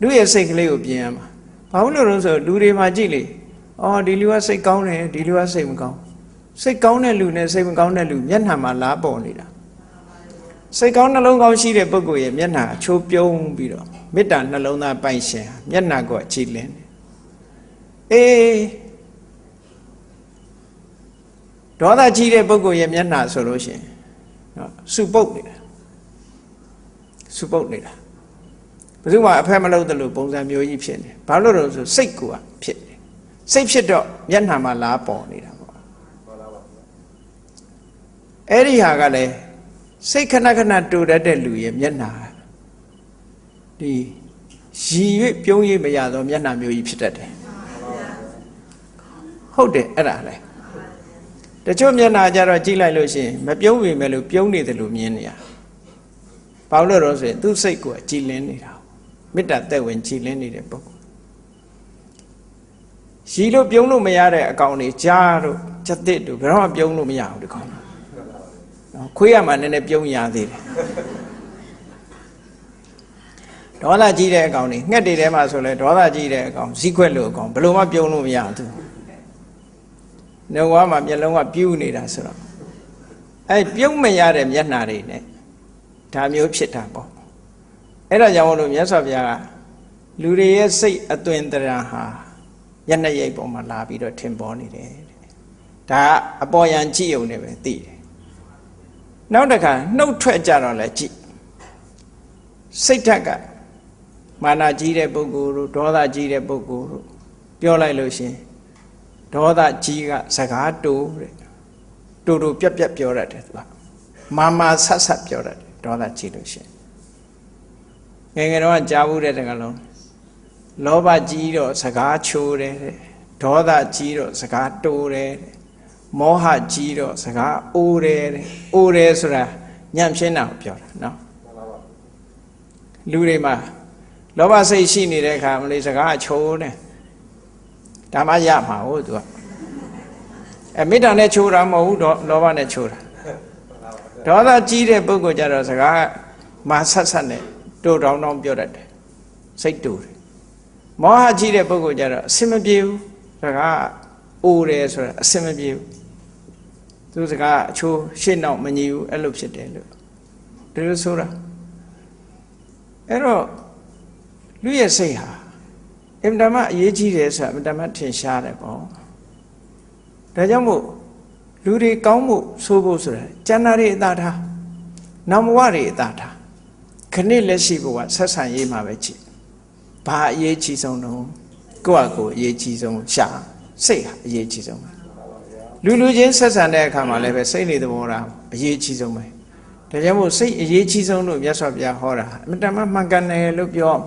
လူရဲ့စိတ်ကလေးကိုပြင်ရမှာဘာလို့လဲဆိုလူတွေမှာကြည့်လေအော်ဒီလူကစိတ်ကောင်းတယ်ဒီလူကစိတ်မကောင်းစိတ်ကောင်းတဲ့လူနဲ့စိတ်မကောင်းတဲ့လူမျက်နှာမှာလားပေါ်နေတာစိတ်ကောင်းနှလုံးကောင်းရှိတဲ့ပုဂ္ဂိုလ်ရဲ့မျက်နှာအချိုးပြုံးပြီးတော့မေတ္တာနှလုံးသားပိုင်ရှင်ဟာမျက်နှာကိုကြည်လင်းတယ်အေးဒေါသကြီးတဲ့ပုဂ္ဂိုလ်ရဲ့မျက်နှာဆိုလို့ရှိရင်နော်စုပုတ်နေတာစုပုတ်နေတာ ဘယ်သူမှအဖက်မလုပ်တယ်လို့ပုံစံမျိုးကြီးဖြစ်နေဘာလို့လဲဆိုစိတ်ကဖြစ်နေစိတ်ဖြစ်တော့မျက်နှာမှာလားပေါ်နေတာပေါ့အဲ့ဒီဟာကလည်းစိတ်ခဏခဏတူတတ်တဲ့လူရဲ့မျက်နှာဒီရည်၍ပြုံးရမရတော့မျက်နှာမျိုးကြီးဖြစ်တတ်တယ်ဟုတ်တယ်အဲ့ဒါလေတချို့မျက်နှာကြတော့ကြည့်လိုက်လို့ရှိရင်မပြုံးပေမဲ့လို့ပြုံးနေတယ်လို့မြင်နေရဘာလို့လဲတော့ဆိုရင်သူ့စိတ်ကကြည်လင်းနေတာ မေတ္တာသက်ဝင်ကြည်လင်းနေတဲ့ပုဂ္ဂိုလ်ရီလို့ပြုံးလို့မရတဲ့အကောင်တွေကြားတို့ချက်တစ်တို့ဘယ်တော့မှပြုံးလို့မရဘူးဒီကောင်နော်ခွေးရမှာနည်းနည်းပြုံးရသေးတယ်ဒေါသကြီးတဲ့အကောင်တွေငှက်တွေထဲမှာဆိုလဲဒေါသကြီးတဲ့အကောင်ဇီးခွက်လို့အကောင်ဘယ်လိုမှပြုံးလို့မရဘူးနေဝါမှာမျက်လုံးကပြူးနေတာဆိုတော့အဲပြုံးမရတဲ့မျက်နှာတွေနဲ့ဒါမျိုးဖြစ်တာပေါ့ အဲ့ဒါကြောင့်မလို့မြတ်စွာဘုရားကလူတွေရဲ့စိတ်အသွင်တရာဟာမျက်နှာရိပ်ပေါ်မှာလာပြီးတော့ထင်ပေါ်နေတယ်တဲ့ဒါကအပေါ်ယံကြည့်ုံနဲ့ပဲသိတယ်နောက်တစ်ခါနှုတ်ထွက်ကြတော့လဲကြည့်စိတ်ဓာတ်ကမာနကြီးတဲ့ပုဂ္ဂိုလ်တို့ဒေါသကြီးတဲ့ပုဂ္ဂိုလ်တို့ပြောလိုက်လို့ရှင်ဒေါသကြီးကစကားတိုးတဲ့တူတူပြက်ပြက်ပြောတတ်တယ်သူကမာမာဆတ်ဆတ်ပြောတတ်တယ်ဒေါသကြီးလို့ရှင် ငယ်ငယ်တော့ကြားဘူးတဲ့တကလုံးလောဘကြီးတော့စကားချိုးတယ်တဲ့ဒေါသကြီးတော့စကားတိုးတယ်တဲ့မောဟကြီးတော့စကားအိုးတယ်တဲ့အိုးတယ်ဆိုတာညံ့ဖြင်းတာကိုပြောတာနော်လူတွေမှာလောဘစိတ်ရှိနေတဲ့အခါမလေးစကားချိုးတယ်ဒါမှရမှာဟုတ်သူကအဲမေတ္တာနဲ့ချိုးတာမဟုတ်ဘူးတော့လောဘနဲ့ချိုးတာဒေါသကြီးတဲ့ပုဂ္ဂိုလ်ကြတော့စကားမာဆက်ဆက်နဲ့ တိုးတောင်းတောင်းပြောတတ်တယ်စိတ်တူတယ်မောဟကြီးတဲ့ပုဂ္ဂိုလ်ကြတော့အစင်မပြေဘူးစကားအိုးတယ်ဆိုတာအစင်မပြေဘူးသူစကားအချိုးရှင်းတော့မညီဘူးအဲ့လိုဖြစ်တယ်လို့ဒီလိုဆိုတာအဲ့တော့လူရဲ့စိတ်ဟာအင်တမအရေးကြီးတယ်ဆိုတာအင်တမထင်ရှားတယ်ပေါ့ဒါကြောင့်မို့လူတွေကောင်းမှုဆိုးဖို့ဆိုတာကျန်တာတွေအသာထားနာမဝတွေအသာထား ခဏလက်ရှိဘဝဆက်ဆံရေးမှာပဲကြည့်ဘာအရေးကြီးဆုံးတော့ကိုယ့်အကိုအရေးကြီးဆုံးရှာစိတ်ဟာအရေးကြီးဆုံးပဲလူလူချင်းဆက်ဆံတဲ့အခါမှာလည်းပဲစိတ်နေသဘောထားအရေးကြီးဆုံးပဲဒါကြောင့်မို့စိတ်အရေးကြီးဆုံးလို့မြတ်စွာဘုရားဟောတာအမြဲတမ်းမှန်ကန်တယ်လို့ပြောအောင်